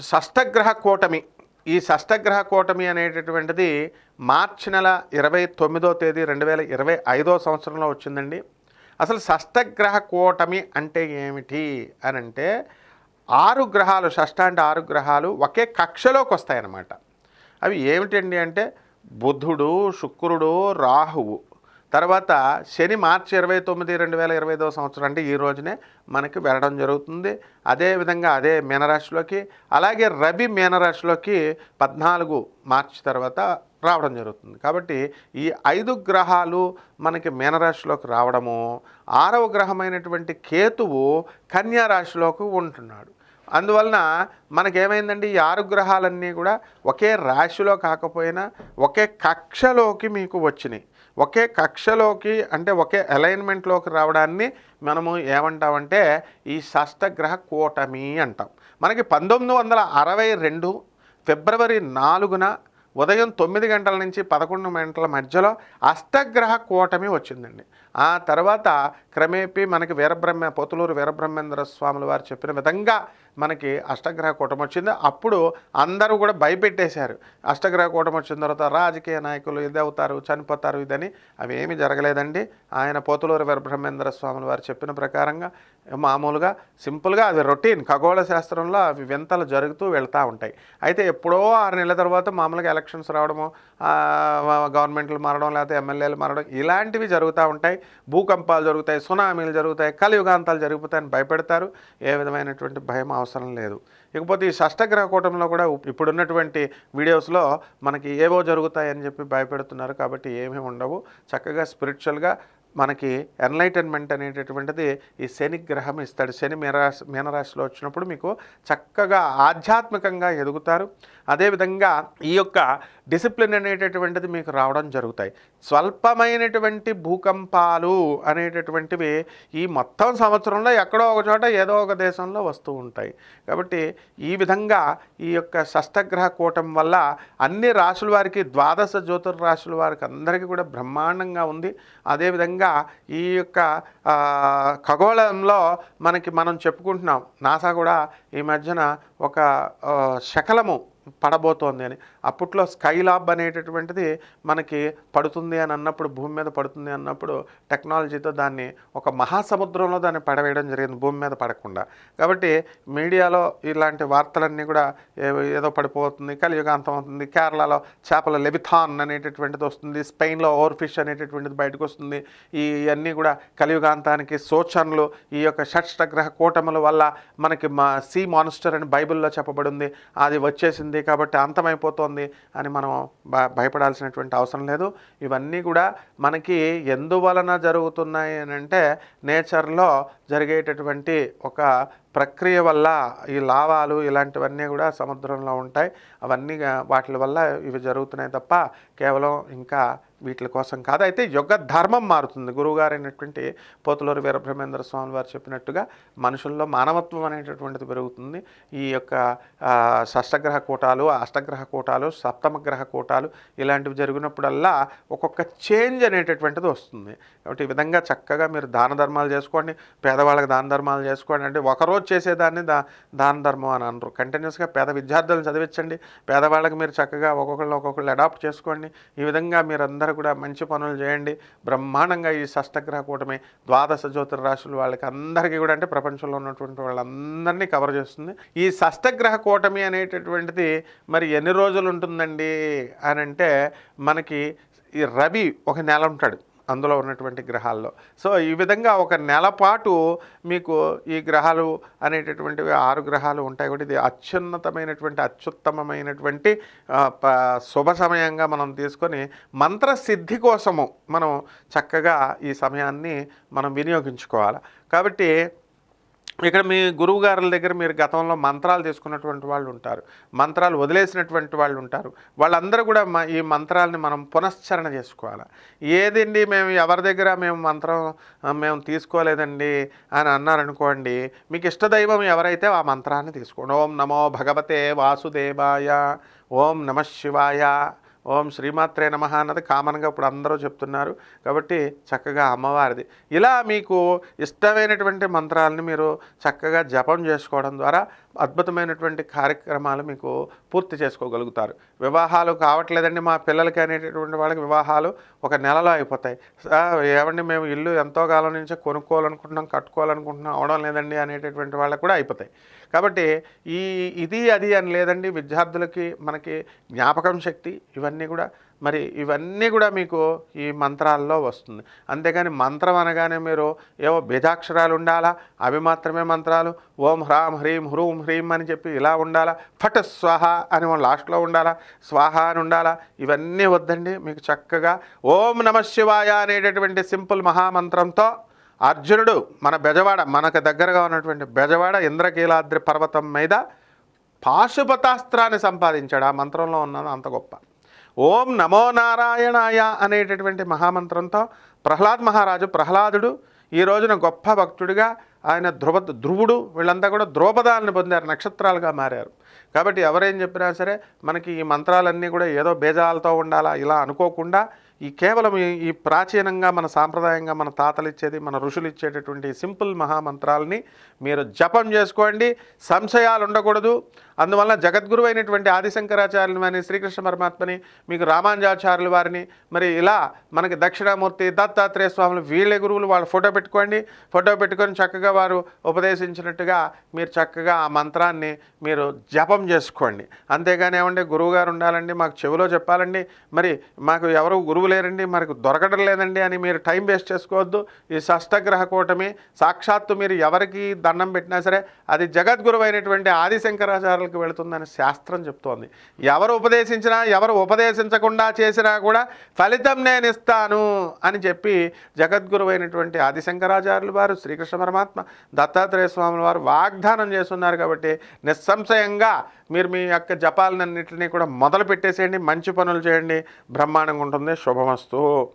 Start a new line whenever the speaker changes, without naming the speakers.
షష్టగ్రహ కూటమి. ఈ షష్టగ్రహ కూటమి అనేటటువంటిది మార్చి నెల ఇరవై తొమ్మిదో తేదీ రెండు వేల ఇరవై ఐదో సంవత్సరంలో వచ్చిందండి. అసలు షష్టగ్రహ కూటమి అంటే ఏమిటి అని అంటే ఆరు గ్రహాలు షష్ట అంటే ఆరు గ్రహాలు ఒకే కక్షలోకి వస్తాయన్నమాట. అవి ఏమిటండి అంటే బుధుడు శుక్రుడు రాహువు. తర్వాత శని మార్చి ఇరవై తొమ్మిది రెండు వేల ఇరవై ఐదవ సంవత్సరం అంటే ఈ రోజునే మనకి వెళ్ళడం జరుగుతుంది. అదేవిధంగా అదే మీనరాశిలోకి అలాగే రవి మీనరాశిలోకి పద్నాలుగు మార్చి తర్వాత రావడం జరుగుతుంది. కాబట్టి ఈ ఐదు గ్రహాలు మనకి మీనరాశిలోకి రావడము ఆరవ గ్రహమైనటువంటి కేతువు కన్యారాశిలోకి ఉంటున్నాడు. అందువలన మనకేమైందండి ఈ ఆరు గ్రహాలన్నీ కూడా ఒకే రాశిలో కాకపోయినా ఒకే కక్షలోకి మీకు వచ్చినాయి. ఒకే కక్షలోకి అంటే ఒకే అలైన్మెంట్లోకి రావడాన్ని మనము ఏమంటామంటే ఈ షష్టగ్రహ కూటమి అంటాం. మనకి పంతొమ్మిది వందల అరవై రెండు ఫిబ్రవరి నాలుగున ఉదయం తొమ్మిది గంటల నుంచి పదకొండు గంటల మధ్యలో అష్టగ్రహ కూటమి వచ్చిందండి. ఆ తర్వాత క్రమేపీ మనకి వీరబ్రహ్మ పోతులూరు వీరబ్రహ్మేంద్ర స్వాముల వారు చెప్పిన విధంగా మనకి అష్టగ్రహ కూటమి వచ్చింది. అప్పుడు అందరూ కూడా భయపెట్టేశారు. అష్టగ్రహ కూటమి వచ్చిన తర్వాత రాజకీయ నాయకులు ఇది అవుతారు చనిపోతారు ఇదని. అవి ఏమీ జరగలేదండి. ఆయన పోతులూరు వీరబ్రహ్మేంద్ర స్వాముల వారు చెప్పిన ప్రకారంగా మామూలుగా సింపుల్గా అది రొటీన్ ఖగోళ శాస్త్రంలో అవి వింతలు జరుగుతూ వెళ్తూ ఉంటాయి. అయితే ఎప్పుడో ఆరు నెలల తర్వాత మామూలుగా ఎలక్షన్స్ రావడము గవర్నమెంట్లు మారడం లేకపోతే ఎమ్మెల్యేలు మారడం ఇలాంటివి జరుగుతూ ఉంటాయి. భూకంపాలు జరుగుతాయి సునామీలు జరుగుతాయి కలియుగాంతాలు జరిగిపోతాయని భయపెడతారు. ఏ విధమైనటువంటి భయం అవసరం లేదు. ఇకపోతే ఈ షష్టగ్రహ కూటంలో కూడా ఇప్పుడున్నటువంటి వీడియోస్లో మనకి ఏవో జరుగుతాయని చెప్పి భయపెడుతున్నారు కాబట్టి ఏమీ ఉండవు. చక్కగా స్పిరిచువల్గా మనకి ఎన్లైటన్మెంట్ అనేటటువంటిది ఈ శని గ్రహం ఇస్తాడు. శని మీనరాశి మీనరాశిలో వచ్చినప్పుడు మీకు చక్కగా ఆధ్యాత్మికంగా ఎదుగుతారు. అదేవిధంగా ఈ యొక్క డిసిప్లిన్ అనేటటువంటిది మీకు రావడం జరుగుతాయి. స్వల్పమైనటువంటి భూకంపాలు అనేటటువంటివి ఈ మొత్తం సంవత్సరంలో ఎక్కడో ఒక చోట ఏదో ఒక దేశంలో వస్తూ ఉంటాయి. కాబట్టి ఈ విధంగా ఈ యొక్క షష్టగ్రహ కూటం వల్ల అన్ని రాశుల వారికి ద్వాదశ జ్యోతిర్రాశుల వారికి అందరికీ కూడా బ్రహ్మాండంగా ఉంది. అదేవిధంగా ఈ యొక్క ఖగోళంలో మనకి మనం చెప్పుకుంటున్నాం. నాసా కూడా ఈ మధ్యన ఒక శకలము పడబోతోంది అని. అప్పట్లో స్కైలాబ్ అనేటటువంటిది మనకి పడుతుంది అని అన్నప్పుడు భూమి మీద పడుతుంది అన్నప్పుడు టెక్నాలజీతో దాన్ని ఒక మహాసముద్రంలో దాన్ని పడవేయడం జరిగింది భూమి మీద పడకుండా. కాబట్టి మీడియాలో ఇలాంటి వార్తలన్నీ కూడా ఏదో పడిపోతుంది కలియుగాంతం అవుతుంది కేరళలో చేపల లెబిథాన్ అనేటటువంటిది వస్తుంది స్పెయిన్లో ఓవర్ ఫిష్ అనేటటువంటిది బయటకు వస్తుంది. ఈ అన్నీ కూడా కలియుగాంతానికి సూచనలు. ఈ యొక్క షట్ష్టగ్రహ కూటముల వల్ల మనకి మా సీ మాన్స్టర్ అని బైబిల్లో చెప్పబడింది. అది వచ్చేసింది కాబట్టి అంతమైపోతుంది అని మనం భయపడాల్సినటువంటి అవసరం లేదు. ఇవన్నీ కూడా మనకి ఎందువలన జరుగుతున్నాయి అని అంటే నేచర్లో జరిగేటటువంటి ఒక ప్రక్రియ వల్ల ఈ లావాలు ఇలాంటివన్నీ కూడా సముద్రంలో ఉంటాయి. అవన్నీ వాటి వల్ల ఇవి జరుగుతున్నాయి తప్ప కేవలం ఇంకా వీటి కోసం కాదు. అయితే యుగ ధర్మం మారుతుంది. గురువుగారు అయినటువంటి పోతులూరు వీరబ్రహ్మేంద్ర స్వామి వారు చెప్పినట్టుగా మనుషుల్లో మానవత్వం అనేటటువంటిది పెరుగుతుంది. ఈ యొక్క షష్టగ్రహ కూటాలు అష్టగ్రహ కూటాలు సప్తమ గ్రహ కూటాలు ఇలాంటివి జరిగినప్పుడల్లా ఒక్కొక్క చేంజ్ అనేటటువంటిది వస్తుంది. కాబట్టి ఈ విధంగా చక్కగా మీరు దాన ధర్మాలు చేసుకోండి. పేదవాళ్ళకి దాన ధర్మాలు చేసుకోండి. అంటే ఒకరోజు చేసేదాన్ని దా దాన ధర్మం అని అనరు. కంటిన్యూస్గా పేద విద్యార్థులను చదివించండి. పేదవాళ్ళకి మీరు చక్కగా ఒక్కొక్కళ్ళు ఒక్కొక్కళ్ళు అడాప్ట్ చేసుకోండి. ఈ విధంగా అందరూ కూడా మంచి పనులు చేయండి. బ్రహ్మాండంగా ఈ షష్టగ్రహ కూటమి ద్వాదశ జ్యోతిర్రాశులు వాళ్ళకి అందరికీ కూడా అంటే ప్రపంచంలో ఉన్నటువంటి వాళ్ళందరినీ కవర్ చేస్తుంది. ఈ షష్టగ్రహ కూటమి అనేటటువంటిది మరి ఎన్ని రోజులు ఉంటుందండి అని అంటే మనకి ఈ రవి ఒక నెల ఉంటాడు. అందులో ఉన్నటువంటి గ్రహాల్లో. సో ఈ విధంగా ఒక నెల పాటు మీకు ఈ గ్రహాలు అనేటటువంటివి ఆరు గ్రహాలు ఉంటాయి కూడా ఇది అత్యున్నతమైనటువంటి అత్యుత్తమమైనటువంటి ప- శుభ సమయంగా మనం తీసుకొని మంత్రసిద్ధి కోసము మనం చక్కగా ఈ సమయాన్ని మనం వినియోగించుకోవాలి. కాబట్టి ఇక్కడ మీ గురువు గారుల దగ్గర మీరు గతంలో మంత్రాలు తీసుకున్నటువంటి వాళ్ళు ఉంటారు. మంత్రాలు వదిలేసినటువంటి వాళ్ళు ఉంటారు. వాళ్ళందరూ కూడా మ- ఈ మంత్రాలని మనం పునశ్చరణ చేసుకోవాలి? ఏదండి మేము ఎవరి దగ్గర మేము మంత్రం మేము తీసుకోలేదండి అని అన్నారనుకోండి మీకు ఇష్టదైవం ఎవరైతే ఆ మంత్రాన్ని తీసుకోండి. ఓం నమో భగవతే వాసుదేవాయ ఓం నమ శివాయ ఓం శ్రీమాత్రే నమ అన్నది కామన్గా ఇప్పుడు అందరూ చెప్తున్నారు. కాబట్టి చక్కగా అమ్మవారిది. ఇలా మీకు ఇష్టమైనటువంటి మంత్రాలని మీరు చక్కగా జపం చేసుకోవడం ద్వారా అద్భుతమైనటువంటి కార్యక్రమాలు మీకు పూర్తి చేసుకోగలుగుతారు. వివాహాలు కావట్లేదండి మా పిల్లలకి అనేటటువంటి వాళ్ళకి వివాహాలు ఒక నెలలో అయిపోతాయి. ఏమండి మేము ఇల్లు ఎంతో కాలం నుంచి కొనుక్కోవాలనుకుంటున్నాం కట్టుకోవాలనుకుంటున్నాం అవడం లేదండి అనేటటువంటి వాళ్ళకు కూడా అయిపోతాయి. కాబట్టి ఈ ఇది అది అని లేదండి విద్యార్థులకి మనకి జ్ఞాపకం శక్తి ఇవన్నీ కూడా మరి ఇవన్నీ కూడా మీకు ఈ మంత్రాల్లో వస్తుంది. అంతేగాని మంత్రం అనగానే మీరు ఏవో బీజాక్షరాలు ఉండాలా? అవి మాత్రమే మంత్రాలు? ఓం హ్రాం హ్రీం హ్రూం హ్రీం అని చెప్పి ఇలా ఉండాలా? ఫట్ స్వాహ అని లాస్ట్లో ఉండాలా? స్వాహ అని ఉండాలా? ఇవన్నీ వద్దండి. మీకు చక్కగా ఓం నమ శివాయ అనేటటువంటి సింపుల్ మహామంత్రంతో అర్జునుడు మన బెజవాడ మనకు దగ్గరగా ఉన్నటువంటి బెజవాడ ఇంద్రకీలాద్రి పర్వతం మీద పాశుపతాస్త్రాన్ని సంపాదించాడు. ఆ మంత్రంలో ఉన్నది అంత గొప్ప. ఓం నమో నారాయణాయ అనేటటువంటి మహామంత్రంతో ప్రహ్లాద్ మహారాజు ప్రహ్లాదుడు ఈ రోజున గొప్ప భక్తుడిగా ఆయన ధ్రువ ధ్రువుడు వీళ్ళంతా కూడా ద్రౌపదాలను పొందారు నక్షత్రాలుగా మారారు. కాబట్టి ఎవరేం చెప్పినా సరే మనకి ఈ మంత్రాలన్నీ కూడా ఏదో బేజాలతో ఉండాలా ఇలా అనుకోకుండా ఈ కేవలం ఈ ఈ ప్రాచీనంగా మన సాంప్రదాయంగా మన తాతలు ఇచ్చేది మన ఋషులు ఇచ్చేటటువంటి సింపుల్ మహామంత్రాలని మీరు జపం చేసుకోండి. సంశయాలు ఉండకూడదు అందువల్ల జగద్గురు అయినటువంటి ఆదిశంకరాచార్యులు అని శ్రీకృష్ణ పరమాత్మని మీకు రామానుజాచార్యులు వారిని మరి ఇలా మనకి దక్షిణామూర్తి దత్తాత్రేయ స్వాములు వీళ్ళ గురువులు వాళ్ళు ఫోటో పెట్టుకోండి. ఫోటో పెట్టుకొని చక్కగా వారు ఉపదేశించినట్టుగా మీరు చక్కగా ఆ మంత్రాన్ని మీరు జపం చేసుకోండి. అంతేగాని ఏమంటే గురువు గారు ఉండాలండి మాకు చెవిలో చెప్పాలండి. మరి మాకు ఎవరు గురువు లేరండి మనకు దొరకడం లేదండి అని మీరు టైం వేస్ట్ చేసుకోవద్దు. ఈ షష్టగ్రహ కూటమి సాక్షాత్తు మీరు ఎవరికి దండం పెట్టినా సరే అది జగద్గురు అయినటువంటి ఆదిశంకరాచార్యులకు వెళుతుందని శాస్త్రం చెప్తోంది. ఎవరు ఉపదేశించినా ఎవరు ఉపదేశించకుండా చేసినా కూడా ఫలితం నేను ఇస్తాను అని చెప్పి జగద్గురు అయినటువంటి ఆదిశంకరాచార్యులు వారు శ్రీకృష్ణ పరమాత్మ దత్తాత్రేయ స్వాముల వారు వాగ్దానం చేస్తున్నారు కాబట్టి నిస్సంశయంగా మీరు మీ యొక్క జపాలన్నింటినీ కూడా మొదలు పెట్టేసేయండి మంచి పనులు చేయండి బ్రహ్మాండంగా ఉంటుంది. Mastor.